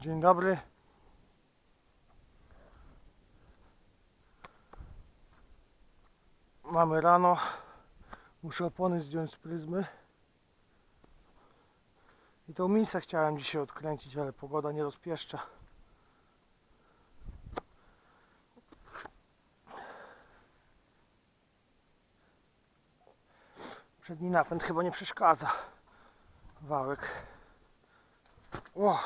Dzień dobry. Mamy rano. Muszę opony zdjąć z pryzmy. I tą misę chciałem dzisiaj odkręcić, ale pogoda nie rozpieszcza. Przedni napęd chyba nie przeszkadza. Wałek. O!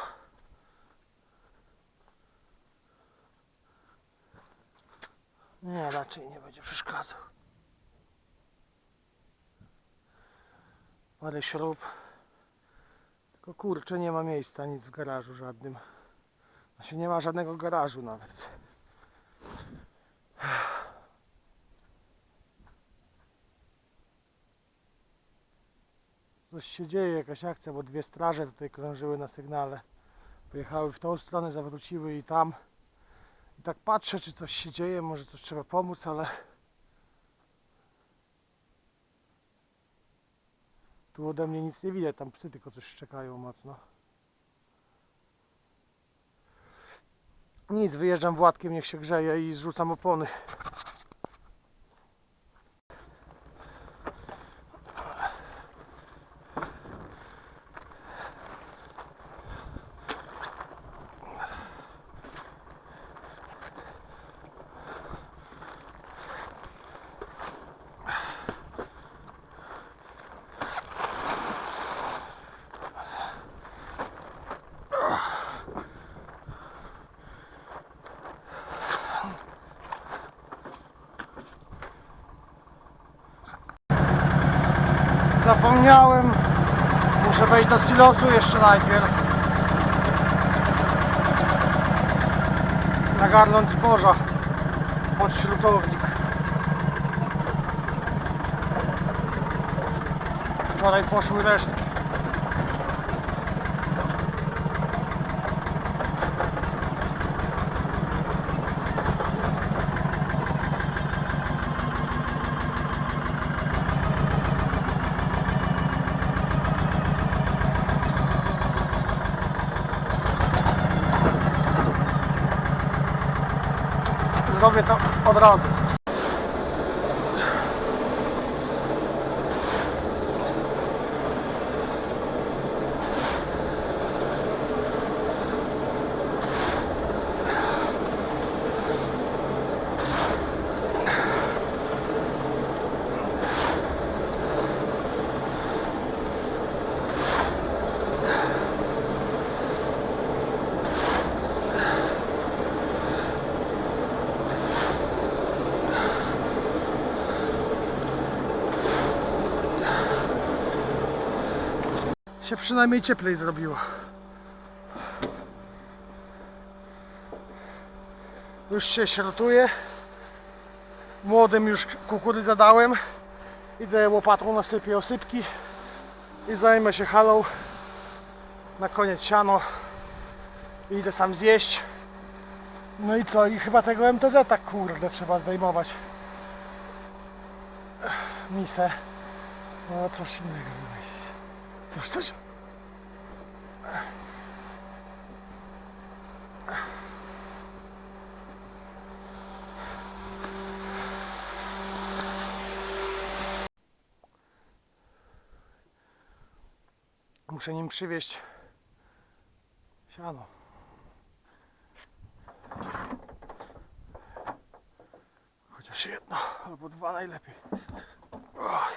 Nie, raczej nie będzie przeszkadzał. Parę śrub. Tylko kurczę, nie ma miejsca, nic w garażu żadnym. Znaczy nie ma żadnego garażu nawet. Coś się dzieje, jakaś akcja, bo dwie straże tutaj krążyły na sygnale. Pojechały w tą stronę, zawróciły i tam. I tak patrzę, czy coś się dzieje, może coś trzeba pomóc, ale tu ode mnie nic nie widać, tam psy tylko coś szczekają mocno. Nic, wyjeżdżam Władkiem, niech się grzeje i zrzucam opony. Zapomniałem. Muszę wejść do silosu jeszcze najpierw. Nagarnąć zboża pod śrutownik. Wczoraj poszły resztki. Zrobię to od razu. Się przynajmniej cieplej zrobiło. Już się śrotuje. Młodym już kukurydzę dałem. Idę łopatą nasypię osypki i zajmę się halą. Na koniec siano. Idę sam zjeść. No i co? I chyba tego MTZ tak kurde trzeba zdejmować. Misę. No coś innego. Coś. Muszę nim przywieźć siano. Chociaż jedno albo dwa najlepiej. Oj.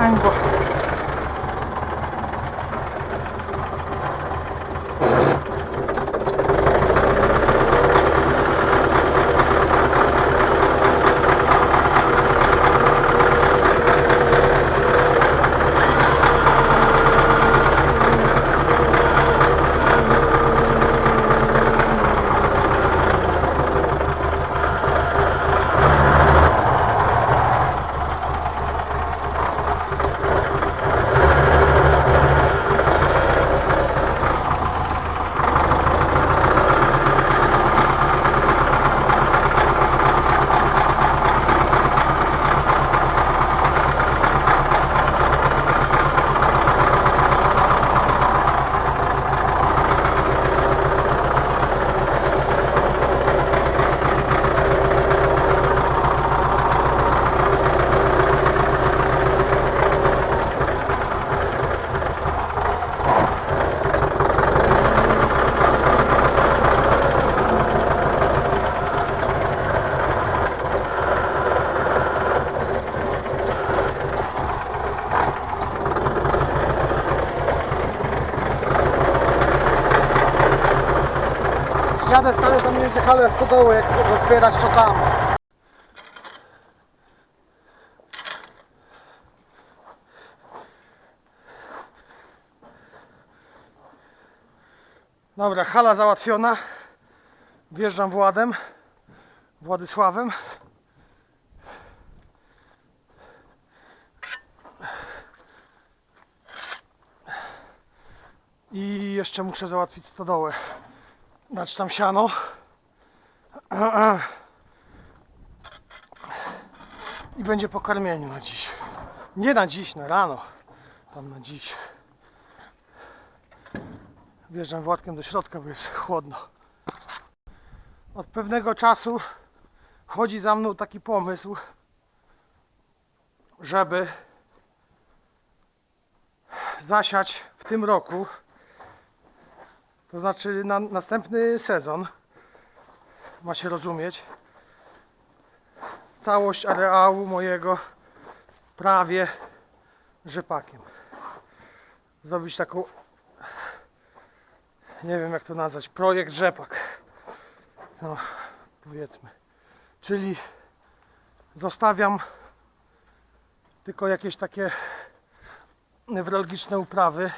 signboard. Jadę stanę tam między halę a stodoły, jak rozbierać co tam. Dobra, hala załatwiona. Wjeżdżam Władem, Władysławem. I jeszcze muszę załatwić stodołę. Dać tam siano. I będzie po karmieniu na dziś. Nie na dziś, na rano. Tam na dziś. Wjeżdżam Władkiem do środka, bo jest chłodno. Od pewnego czasu chodzi za mną taki pomysł, żeby zasiać w tym roku to znaczy na następny sezon ma się rozumieć całość areału mojego prawie rzepakiem. Zrobić taką nie wiem jak to nazwać, projekt rzepak. No, powiedzmy. Czyli zostawiam tylko jakieś takie newralgiczne uprawy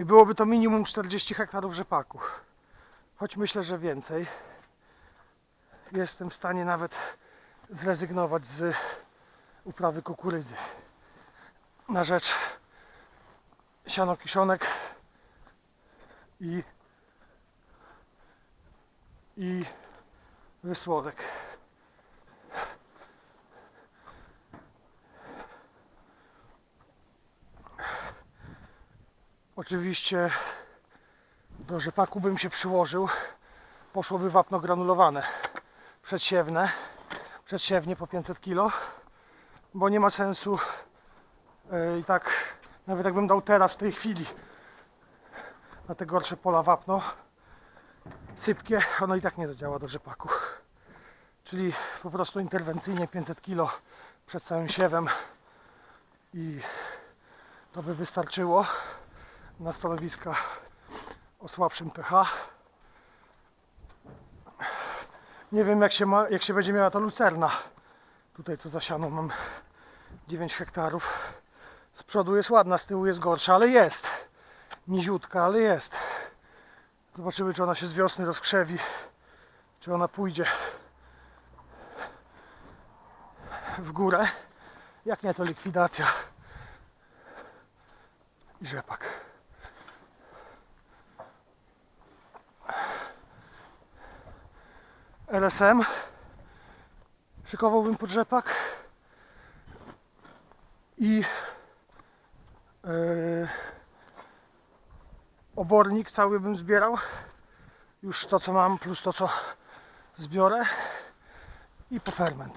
i byłoby to minimum 40 hektarów rzepaku. Choć myślę, że więcej. Jestem w stanie nawet zrezygnować z uprawy kukurydzy na rzecz sianokiszonek i i wysłodek. Oczywiście do rzepaku bym się przyłożył. Poszłoby wapno granulowane przedsiewne. Przedsiewnie po 500 kg, bo nie ma sensu e, i tak nawet jakbym dał teraz w tej chwili na te gorsze pola wapno sypkie, ono i tak nie zadziała do rzepaku. Czyli po prostu interwencyjnie 500 kg przed całym siewem i to by wystarczyło na stanowiska o słabszym pH. Nie wiem jak się, ma, jak się będzie miała ta lucerna. Tutaj co zasiano mam 9 hektarów. Z przodu jest ładna, z tyłu jest gorsza, ale jest. Niziutka, ale jest. Zobaczymy czy ona się z wiosny rozkrzewi. Czy ona pójdzie w górę. Jak nie to likwidacja i rzepak. LSM szykowałbym pod rzepak i yy, obornik cały bym zbierał. Już to co mam plus to co zbiorę. I po ferment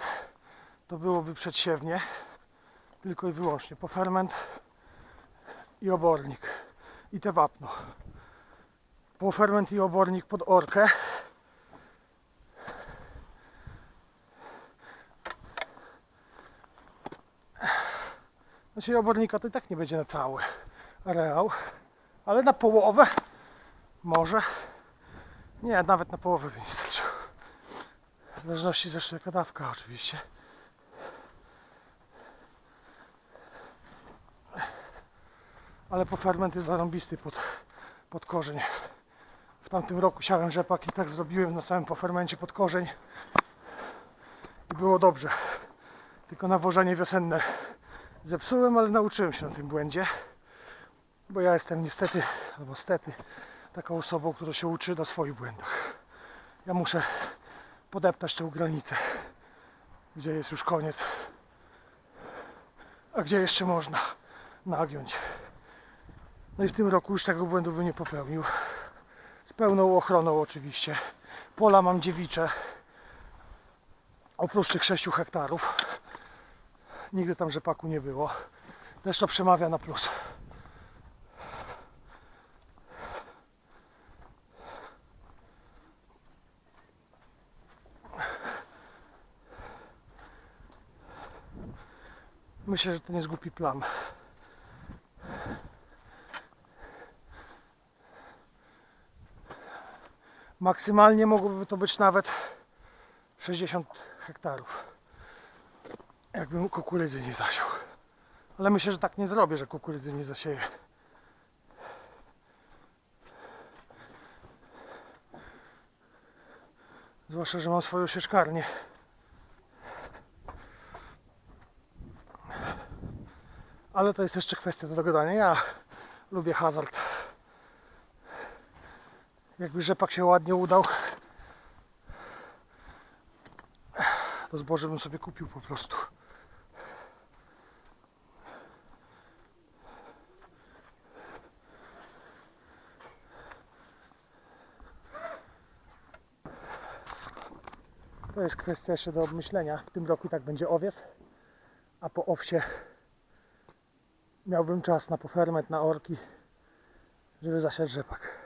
to byłoby przedsiewnie. Tylko i wyłącznie po ferment i obornik. I te wapno. Po ferment i obornik pod orkę Znaczy obornika to i tak nie będzie na cały areał, ale na połowę może. Nie, nawet na połowę by nie starczyło. W zależności zresztą jaka dawka oczywiście. Ale po ferment jest zarąbisty pod, pod korzeń. W tamtym roku siałem rzepak i tak zrobiłem na samym pofermencie pod korzeń. I było dobrze. Tylko nawożenie wiosenne zepsułem, ale nauczyłem się na tym błędzie. Bo ja jestem niestety, albo stety, taką osobą, która się uczy na swoich błędach. Ja muszę podeptać tę granicę, gdzie jest już koniec, a gdzie jeszcze można nagiąć. No i w tym roku już tego błędu bym nie popełnił. Z pełną ochroną oczywiście. Pola mam dziewicze. Oprócz tych 6 hektarów. Nigdy tam rzepaku nie było. To przemawia na plus. Myślę, że to nie jest głupi plan. Maksymalnie mogłoby to być nawet 60 hektarów. Jakbym kukurydzy nie zasiął. Ale myślę, że tak nie zrobię, że kukurydzy nie zasieję. Zwłaszcza, że mam swoją sieczkarnię. Ale to jest jeszcze kwestia do dogadania. Ja lubię hazard. Jakby rzepak się ładnie udał, to zboże bym sobie kupił po prostu. To jest kwestia jeszcze do obmyślenia. W tym roku i tak będzie owiec, a po owsie miałbym czas na poferment, na orki, żeby zasiać rzepak.